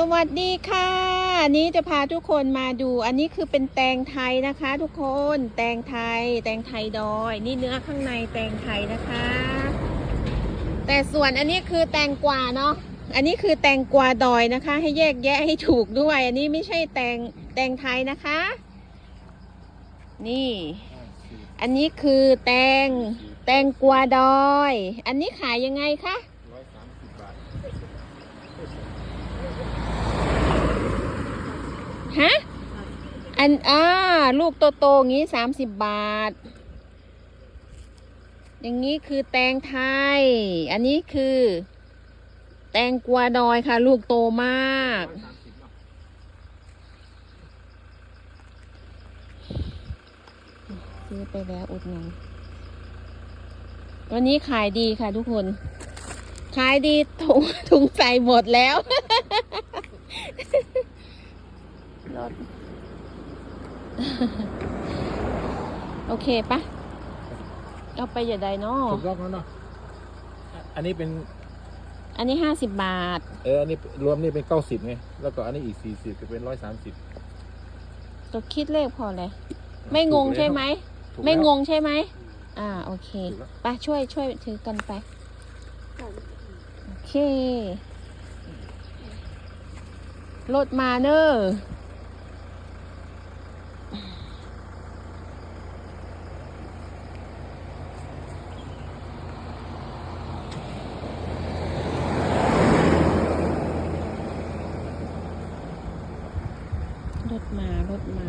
สวัสดีค่ะอันนี้จะพาทุกคนมาดู อันนี้คือเป็นแตงไทยนะคะ ทุกคนแตงไทย แตงไทยดอย นี่เนื้อข้างในแตงไทยนะคะ แต่ส่วนอันนี้คือแตงกวาเนาะอันนี้คือแตงกวาดอยนะคะ ให้แยกแยะให้ถูกด้วย อันนี้ไม่ใช่แตงแตงไทยนะคะ นี่ อันนี้คือแตงแตงกวาดอย อันนี้ขายยังไงคะ ร้อยสามสิบบาท ฮะ อันอ่าลูกโตๆอย่างนี้สามสิบบาท อย่างนี้คือแตงไทย อันนี้คือ แตงกวาดอยค่ะ ลูกโตมาก ซื้อไปแล้วอุดหนุนวันนี้ขายดีค่ะทุกคน ขายดีถุงถุงใส่หมดแล้ว รถ โอเคปะเอาไปอย่าใดเนาะถูกต้องแล้วเนาะอันนี้เป็น อันนี้ห้าสิบบาท เอออันนี้รวมนี่เป็นเก้าสิบไงแล้วก็อันนี้อีกสี่สิบจะเป็นร้อยสามสิบตัวคิดเลขพอเลย ไม่งงใช่ไหมถูกแล้วไม่งงใช่ไหม อ่า โอเคถูกแล้วไปช่วยช่วยถือกันไป โอเครถมาเนอะ รถมารถมา